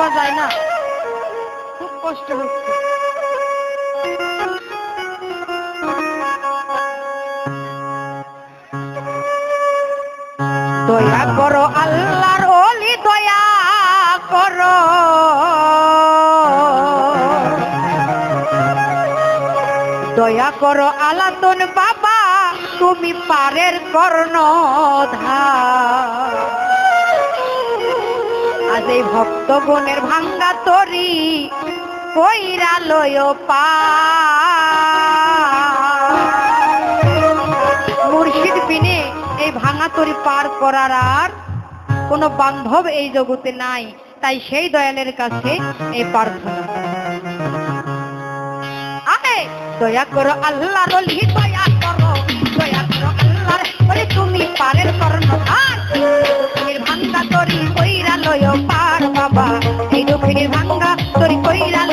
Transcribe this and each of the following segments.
দেওয়া যায় না। খুব কষ্ট হচ্ছে। দয়া করো, আল্লাহর অলি দয়া করো। দয়া করো, আলাতন বাবা, তুমি পারের কর্ণ ধার সেই ভক্তগণের ভাঙ্গা তরি, কইরা লয় মুর্শিদ পিনে এই ভাঙা তরি পার করার আর কোনো বান্ধব এই জগতে নাই, তাই সেই দয়ালের কাছে এই প্রার্থনা। আরে, দয়া করো আল্লাহ রলি দয়া করো দয়া করো আল্লাহ তুমি পারের করণ আর ভাঙ্গা তরি ওই que manga, soy coira,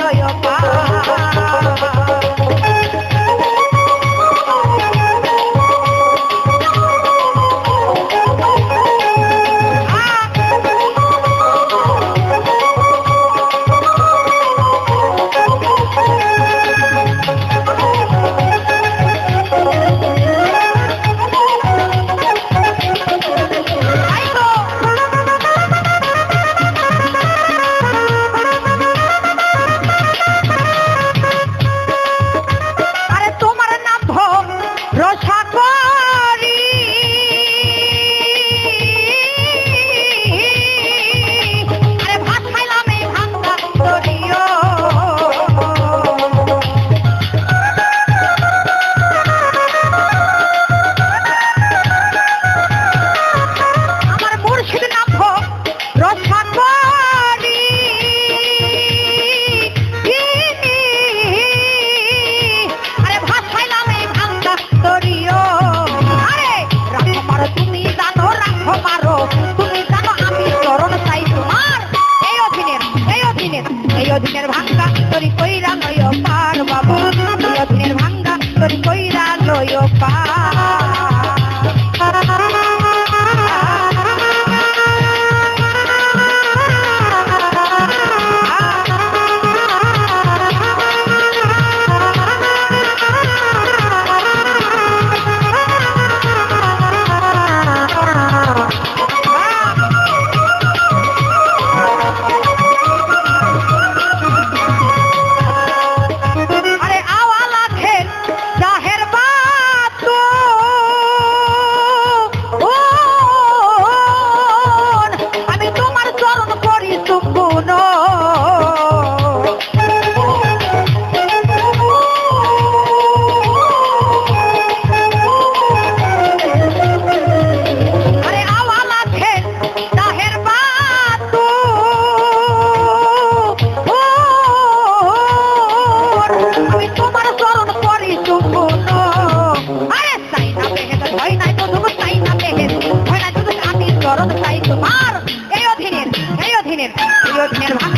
এই অধীনের এই অধীনের এই অধীনের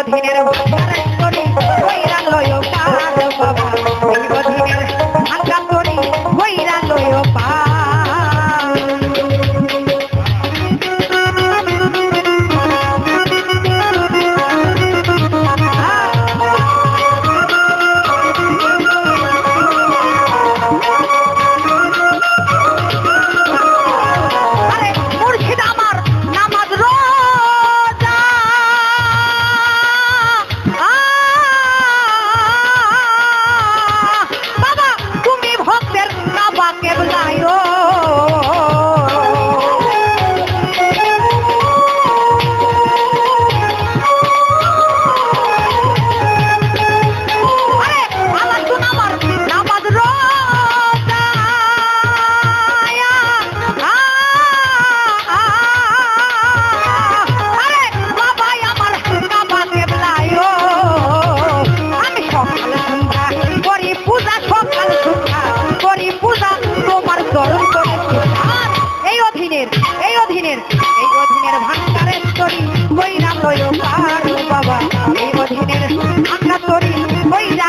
পথের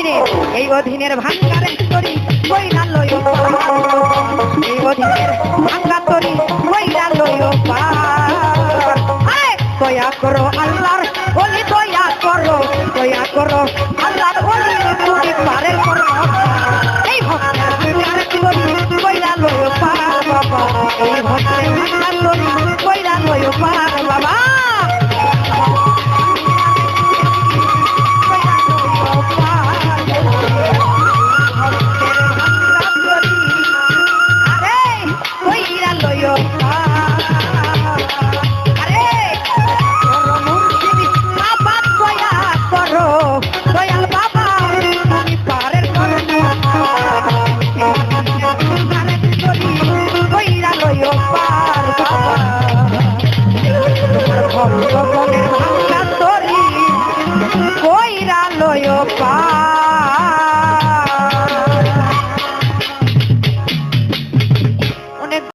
অধীনের ভাঙ্গারে তরি কইরা লয় এই অধীনের ভাঙ্গা তরি কইরা লয় হায় দয়া করো আল্লাহর বলি, দয়া করো দয়া করো